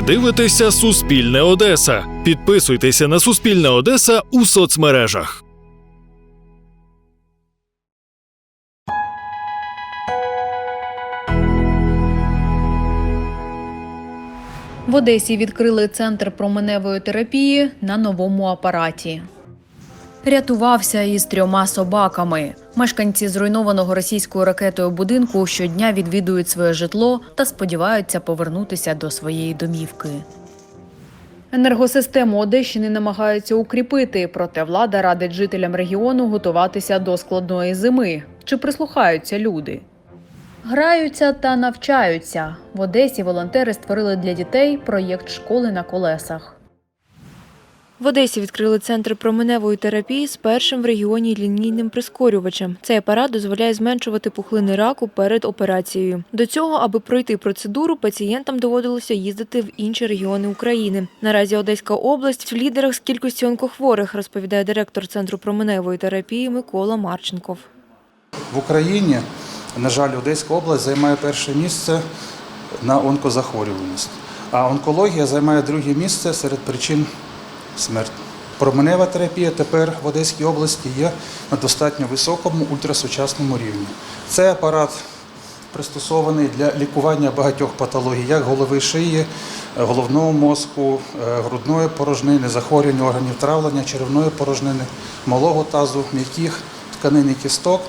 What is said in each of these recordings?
Ви дивитеся Суспільне Одеса. Підписуйтеся на Суспільне Одеса у соцмережах. В Одесі відкрили центр променевої терапії на новому апараті. Рятувався із трьома собаками. Мешканці зруйнованого російською ракетою будинку щодня відвідують своє житло та сподіваються повернутися до своєї домівки. Енергосистему Одещини намагаються укріпити, проте влада радить жителям регіону готуватися до складної зими. Чи прислухаються люди? Граються та навчаються. В Одесі волонтери створили для дітей проєкт школи на колесах. В Одесі відкрили центр променевої терапії з першим в регіоні лінійним прискорювачем. Цей апарат дозволяє зменшувати пухлини раку перед операцією. До цього, аби пройти процедуру, пацієнтам доводилося їздити в інші регіони України. Наразі Одеська область в лідерах з кількості онкохворих, розповідає директор центру променевої терапії Микола Марченков. В Україні, на жаль, Одеська область займає перше місце на онкозахворюваність, а онкологія займає друге місце серед причин смерті. Променева терапія тепер в Одеській області є на достатньо високому ультрасучасному рівні. Цей апарат пристосований для лікування багатьох патологій, як голови шиї, е, головного мозку, е, грудної порожнини, захворювань органів травлення, черевної порожнини, малого тазу, м'яких тканин і кісток.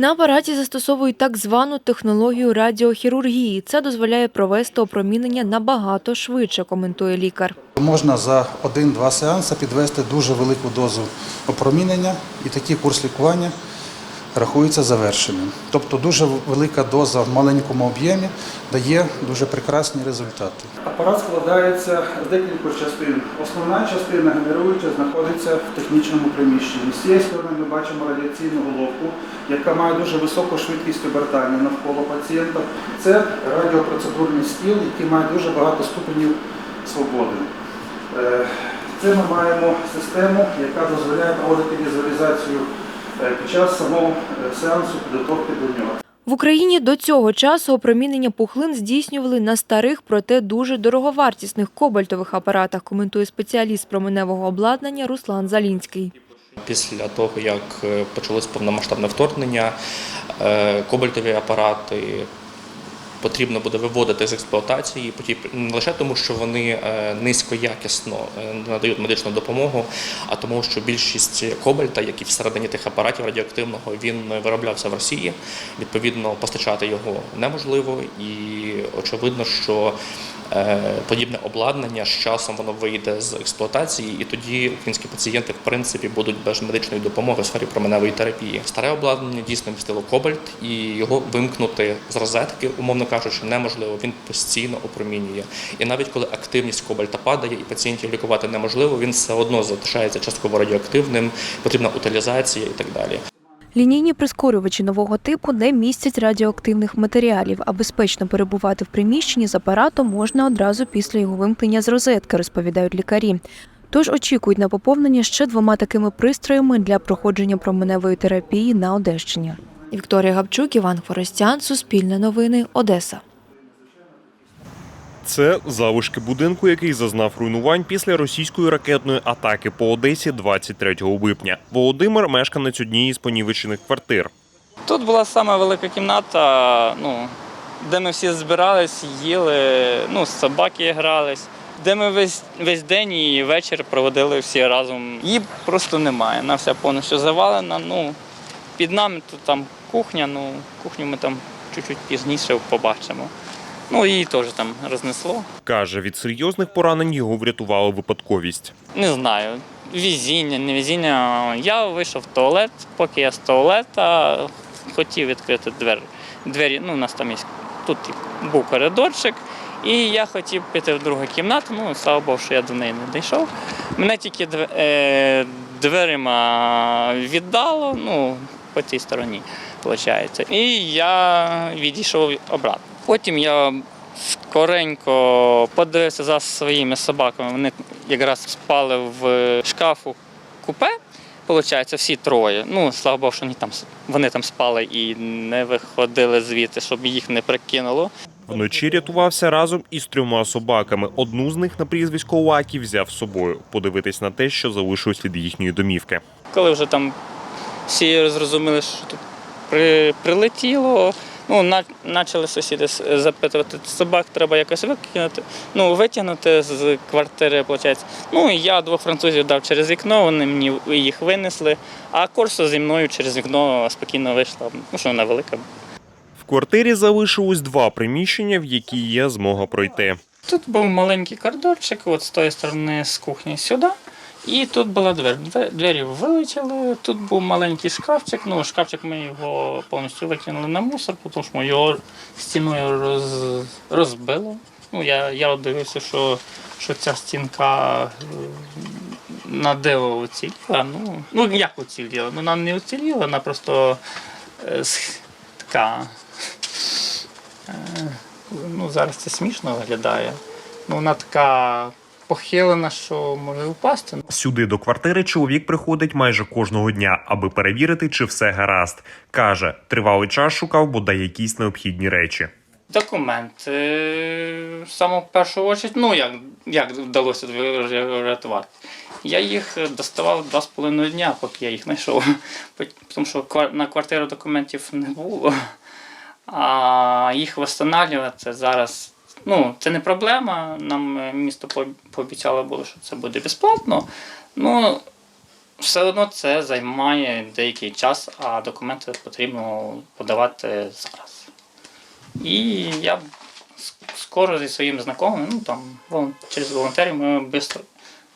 На апараті застосовують так звану технологію радіохірургії. Це дозволяє провести опромінення набагато швидше, коментує лікар. Можна за один-два сеанси підвести дуже велику дозу опромінення, і такий курс лікування рахується завершеним. Тобто дуже велика доза в маленькому об'ємі дає дуже прекрасні результати. Апарат складається з декількох частин. Основна частина генеруюча знаходиться в технічному приміщенні. З цієї сторони ми бачимо радіаційну головку, яка має дуже високу швидкість обертання навколо пацієнта. Це радіопроцедурний стіл, який має дуже багато ступенів свободи. Е, Це ми маємо систему, яка дозволяє проводити візуалізацію під час самого е, сеансу підготовки до нього. В Україні до цього часу опромінення пухлин здійснювали на старих, проте дуже дороговартісних кобальтових апаратах, коментує спеціаліст променевого обладнання Руслан Залінський. Після того, як е, почалось повномасштабне вторгнення, е, кобальтові апарати потрібно буде виводити з експлуатації, не лише тому, що вони е, низькоякісно е, надають медичну допомогу, а тому, що більшість кобальта, який всередині тих апаратів радіоактивного, він вироблявся в Росії. Відповідно, постачати його неможливо, і очевидно, що е, подібне обладнання з часом воно вийде з експлуатації, і тоді українські пацієнти в принципі будуть без медичної допомоги в сфері променевої терапії. Старе обладнання дійсно містило кобальт, і його вимкнути з розетки, умовно кажучи, неможливо. Він постійно опромінює. І навіть коли активність кобальта падає, і пацієнтів лікувати неможливо, він все одно залишається частково радіоактивним, потрібна утилізація і так далі. Лінійні прискорювачі нового типу не містять радіоактивних матеріалів, а безпечно перебувати в приміщенні з апаратом можна одразу після його вимкнення з розетки, розповідають лікарі. Тож очікують на поповнення ще двома такими пристроями для проходження променевої терапії на Одещині. Вікторія Габчук, Іван Хворостян, Суспільне новини, Одеса. Це залишки будинку, який зазнав руйнувань після російської ракетної атаки по Одесі 23 липня. Володимир мешканець однієї з понівечених квартир. Тут була сама велика кімната, ну, де ми всі збирались, їли, ну, собаки грались, де ми весь, весь день і вечір проводили всі разом. Її просто немає. Вона вся повністю завалена. Ну, під нами тут там кухня, ну, кухню ми там чуть-чуть пізніше побачимо. Ну, її теж там рознесло. Каже, від серйозних поранень його врятувала випадковість. Не знаю, везіння, не везіння. Я вийшов в туалет, поки я з туалета хотів відкрити двері. Двері, ну, у нас там є тут був коридорчик, і я хотів піти в другу кімнату, ну, слава Богу, що я до неї не дійшов. Мене тільки е, дверима віддало, ну, по цій стороні, виходить. І я відійшов обратно. Потім я скоренько подивився за своїми собаками. Вони якраз спали в шкафу купе. Получається, всі троє. Ну, слава Богу, що вони там, вони там спали і не виходили звідти, щоб їх не прикинуло. Вночі рятувався разом із трьома собаками. Одну з них на прізвисько Уакі взяв з собою подивитись на те, що залишилось від їхньої домівки. Коли вже там всі зрозуміли, що тут при, прилетіло, ну, на, почали сусіди запитувати, собак треба якось викинути, ну, витягнути з квартири, виходить. Ну, я двох французів дав через вікно, вони мені їх винесли, а Корсо зі мною через вікно спокійно вийшла, ну, що вона велика. В квартирі залишилось два приміщення, в які є змога пройти. Тут був маленький коридорчик, от з тої сторони з кухні сюди. І тут була двері. Двері вилетіли, тут був маленький шкафчик. Ну, шкафчик ми його повністю викинули на мусор, тому що його стіною роз, розбило. Ну, я, я дивився, що, що ця стінка е, на диво уціліла. Ну, ну як уціліла? Ну, вона не уціліла, вона просто е, така. Е, ну, зараз це смішно виглядає. Ну, вона така похилена, що може впасти. Сюди до квартири чоловік приходить майже кожного дня, аби перевірити, чи все гаразд. Каже, тривалий час шукав бодай якісь необхідні речі. Документи в саму першу очередь, ну як, як вдалося врятувати. Я їх доставав два з половиною дня, поки я їх знайшов. Тому що на квартиру документів не було. А їх встановлювати зараз. Ну, це не проблема. Нам е, місто пообіцяло було, що це буде безплатно. Ну, все одно це займає деякий час, а документи потрібно подавати зараз. І я скоро зі своїм знайомим, ну там через волонтерів ми бистро,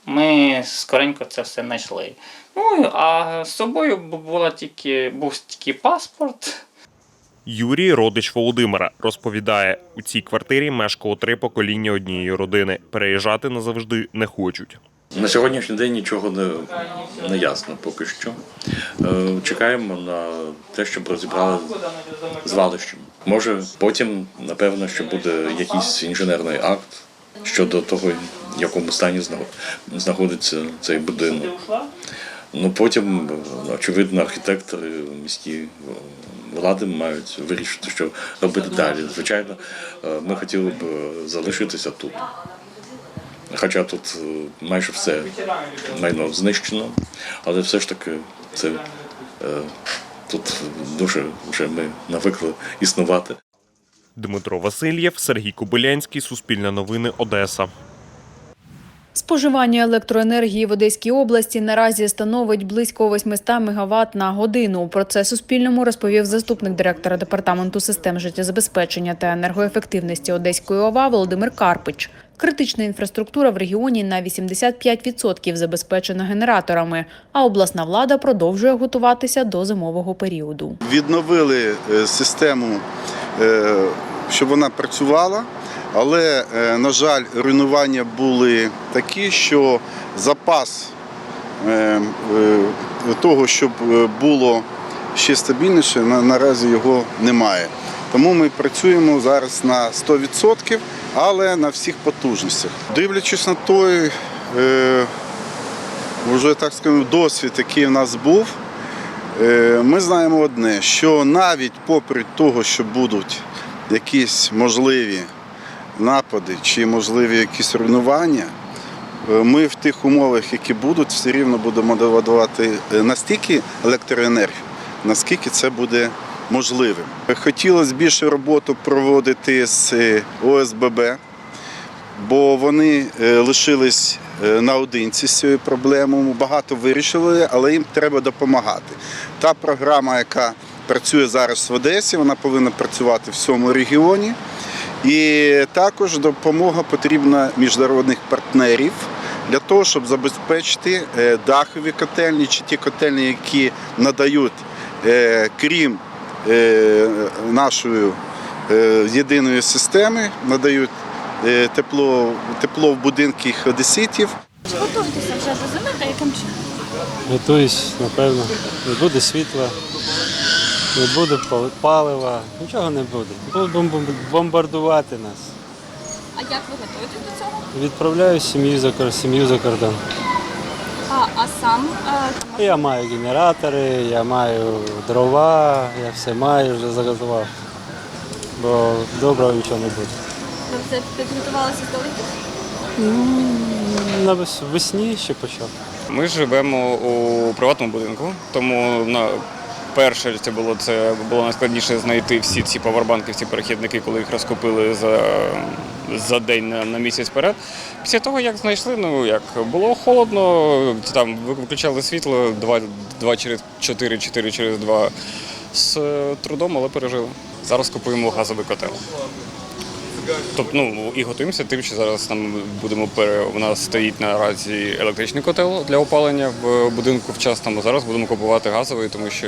ми скоренько це все знайшли. Ну а з собою бу- була тільки, був тільки паспорт. Юрій, родич Володимира, розповідає, у цій квартирі мешкало три покоління однієї родини. Переїжджати назавжди не хочуть. На сьогоднішній день нічого не, не ясно поки що. Е, Чекаємо на те, щоб розібрали звалище. Може, потім, напевно, що буде якийсь інженерний акт щодо того, в якому стані знаход- знаходиться цей будинок. Ну потім, очевидно, архітектори міські е, влади мають вирішити, що робити далі. Звичайно, е, ми хотіли б е, залишитися тут. Хоча тут майже все майно знищено, але все ж таки це тут дуже вже ми навикли існувати. Дмитро Васильєв, Сергій Кобилянський, Суспільне новини, Одеса. Споживання електроенергії в Одеській області наразі становить близько 800 МВт на годину. Про це Суспільному розповів заступник директора департаменту систем життєзабезпечення та енергоефективності Одеської ОВА Володимир Карпич. Критична інфраструктура в регіоні на 85% забезпечена генераторами, а обласна влада продовжує готуватися до зимового періоду. відновили е, систему, е, щоб вона працювала, але, е, на жаль, руйнування були такі, що запас е, е, того, щоб було ще стабільніше, наразі його немає. Тому ми працюємо зараз на 100%, але на всіх потужностях. Дивлячись на той, вже так скажемо, досвід, який в нас був. Ми знаємо одне, що навіть попри того, що будуть якісь можливі напади чи можливі якісь руйнування, е, ми в тих умовах, які будуть, все рівно будемо давати е, настільки електроенергію, наскільки це буде можливим. Хотілося більше роботу проводити з е, ОСББ, бо вони лишились наодинці з цією проблемою. Багато вирішили, але їм треба допомагати. Та програма, яка працює зараз в Одесі, вона повинна працювати в всьому регіоні. І також допомога потрібна міжнародних партнерів для того, щоб забезпечити е, дахові котельні чи ті котельні, які надають, е, крім е, нашої єдиної системи, надають тепло, тепло в будинки одеситів. Готуйтеся вже до зими, та яким чином? Готуюсь, напевно. Не буде світла, не буде пал- палива, нічого не буде. Будуть бомбардувати нас. А як ви готуєтесь до цього? Відправляю сім'ю за, кор- сім'ю за кордон. А, а сам е, Я маю генератори, я маю дрова, я все маю, вже заготував. бо доброго нічого не буде. Ви вже підготувалися до літа? На весні ще почав. Ми живемо у приватному будинку, тому на перше це було це було найскладніше знайти всі ці павербанки, всі перехідники, коли їх розкупили за, за день на, на місяць вперед. Після того, як знайшли, ну як було холодно, там виключали світло 2, 2 через 4, 4 через 2 з трудом, але пережили. Зараз купуємо газовий котел. Тобто, ну і готуємося тим, що зараз там будемо пере. У нас стоїть наразі електричний котел для опалення в будинку вчасно. а Зараз будемо купувати газовий, тому що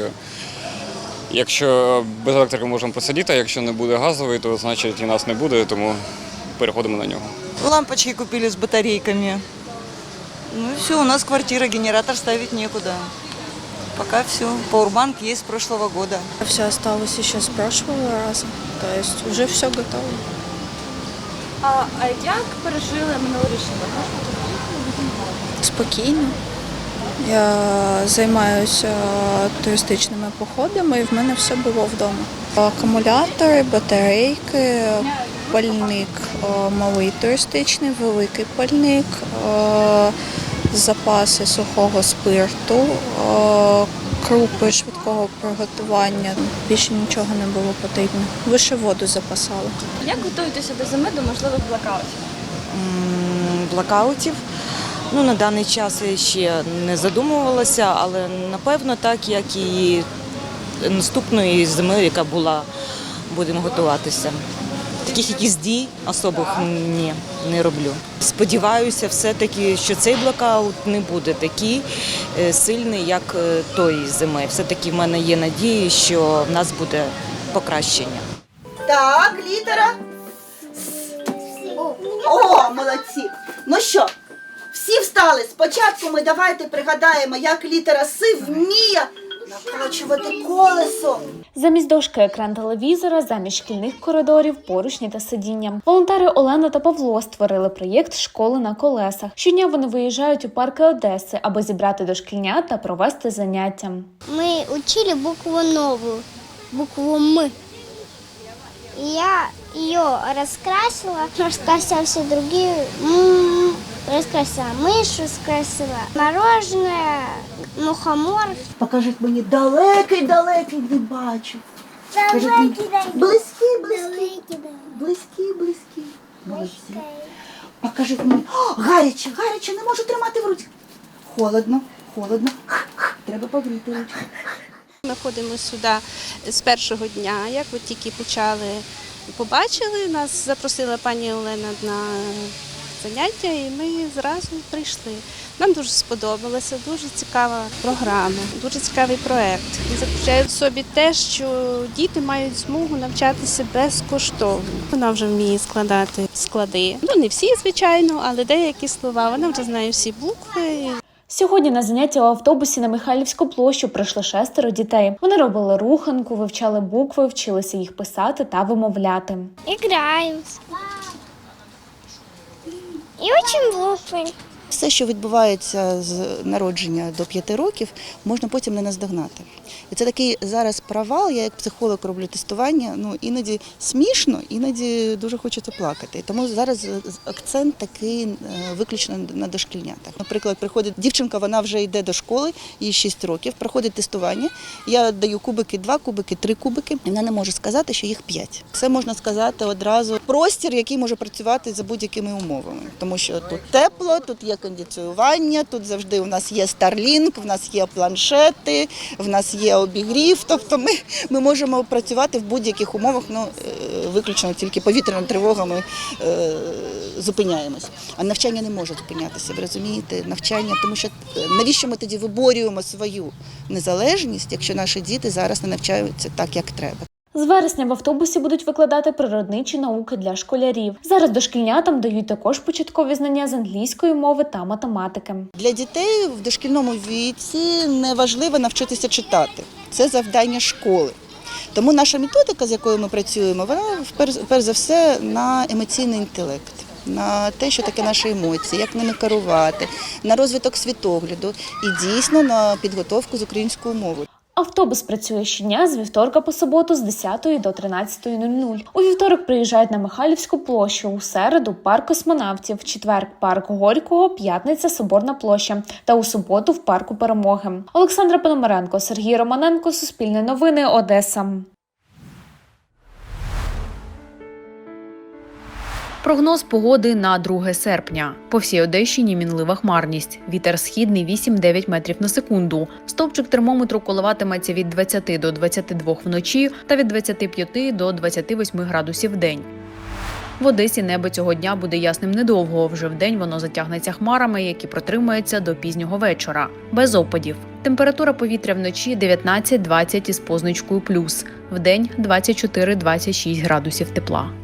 якщо без електрики можемо посидіти, а якщо не буде газовий, то значить і нас не буде, тому переходимо на нього. Лампочки купили с батарейками. Ну и все, у нас квартира, генератор ставить некуда. Пока все. Пауэрбанк есть с прошлого года. Все осталось еще с прошлого раза. То есть уже все готово. А, а як пережили минулорічний рік? Спокійно. Я займаюся туристичними походами і в мене все було вдома. Акумулятори, батарейки, пальник е, малий туристичний, великий пальник, е, запаси сухого спирту, е, крупи швидкого приготування. Більше нічого не було потрібно. Лише воду запасали. Як готуєтеся до зими до можливих блокаутів? Блокаутів. Ну, на даний час я ще не задумувалася, але напевно так, як і наступної зими, яка була, будемо готуватися. Таких якісь дій особих ні, не роблю. Сподіваюся, все-таки, що цей блокаут не буде такий е, сильний, як е, тої зими. Все-таки в мене є надії, що в нас буде покращення. Так, літера. О, молодці. Ну що, всі встали. Спочатку ми давайте пригадаємо, як літера С вміє накручувати колесо. Замість дошки екран телевізора, замість шкільних коридорів, поручні та сидіння. Волонтери Олена та Павло створили проєкт Школи на колесах. Щодня вони виїжджають у парки Одеси, аби зібрати дошкільнят та провести заняття. Мы учили букву новую, букву М. И я ее раскрасила, раскрасила все другие. М, Раскрасила мышь, раскрасила мороженое, мухомор. Покажіть мені далекий, далекий, не бачу. Скажіть мені, близький, близький, близький, близький. Молодці. Покажіть мені. О, гаряче, гаряче, не можу тримати в руці. Холодно, холодно. Треба погріти ручку. Ми ходимо сюди з першого дня, як ви тільки почали побачили, нас запросила пані Олена на заняття, і ми зразу прийшли. Нам дуже сподобалося, дуже цікава програма, дуже цікавий проект. Він заключає в собі те, що діти мають змогу навчатися безкоштовно. Вона вже вміє складати склади. Ну не всі, звичайно, але деякі слова. Вона вже знає всі букви. Сьогодні на заняття у автобусі на Михайлівську площу прийшли шестеро дітей. Вони робили руханку, вивчали букви, вчилися їх писати та вимовляти. Играем. И очень буквы. Все, що відбувається з народження до п'яти років, можна потім не наздогнати. І це такий зараз провал. Я як психолог роблю тестування. Ну іноді смішно, іноді дуже хочеться плакати. Тому зараз акцент такий е, виключно на дошкільнятах. Наприклад, приходить дівчинка, вона вже йде до школи, їй 6 років, проходить тестування. Я даю кубики, два кубики, три кубики, і вона не може сказати, що їх п'ять. Це можна сказати одразу простір, який може працювати за будь-якими умовами, тому що тут тепло, тут є кондиціювання, тут завжди у нас є Starlink, в нас є планшети, в нас є обігрів. Тобто ми, ми можемо працювати в будь-яких умовах, ну е, виключно тільки повітряна тривога ми е, зупиняємось. А навчання не може зупинятися, ви розумієте? Навчання, тому що е, навіщо ми тоді виборюємо свою незалежність, якщо наші діти зараз не навчаються так, як треба. З вересня в автобусі будуть викладати природничі науки для школярів. Зараз дошкільнятам дають також початкові знання з англійської мови та математики. Для дітей в дошкільному віці не важливо навчитися читати. Це завдання школи. Тому наша методика, з якою ми працюємо, вона перш, за все на емоційний інтелект, на те, що таке наші емоції, як ними керувати, на розвиток світогляду і дійсно на підготовку з українською мовою. Автобус працює щодня з вівторка по суботу з 10 до 13.00. У вівторок приїжджають на Михайлівську площу, у середу парк космонавтів, в четвер парк Горького, п'ятниця Соборна площа та у суботу в парку Перемоги. Олександра Пономаренко, Сергій Романенко, Суспільне новини, Одеса. Прогноз погоди на 2 серпня. По всій Одещині мінлива хмарність. Вітер східний 8-9 метрів на секунду. Стовпчик термометру коливатиметься від 20 до 22 вночі та від 25 до 28 градусів в день. В Одесі небо цього дня буде ясним недовго. Вже вдень воно затягнеться хмарами, які протримаються до пізнього вечора, без опадів. Температура повітря вночі 19-20 із позначкою плюс, вдень 24-26 градусів тепла.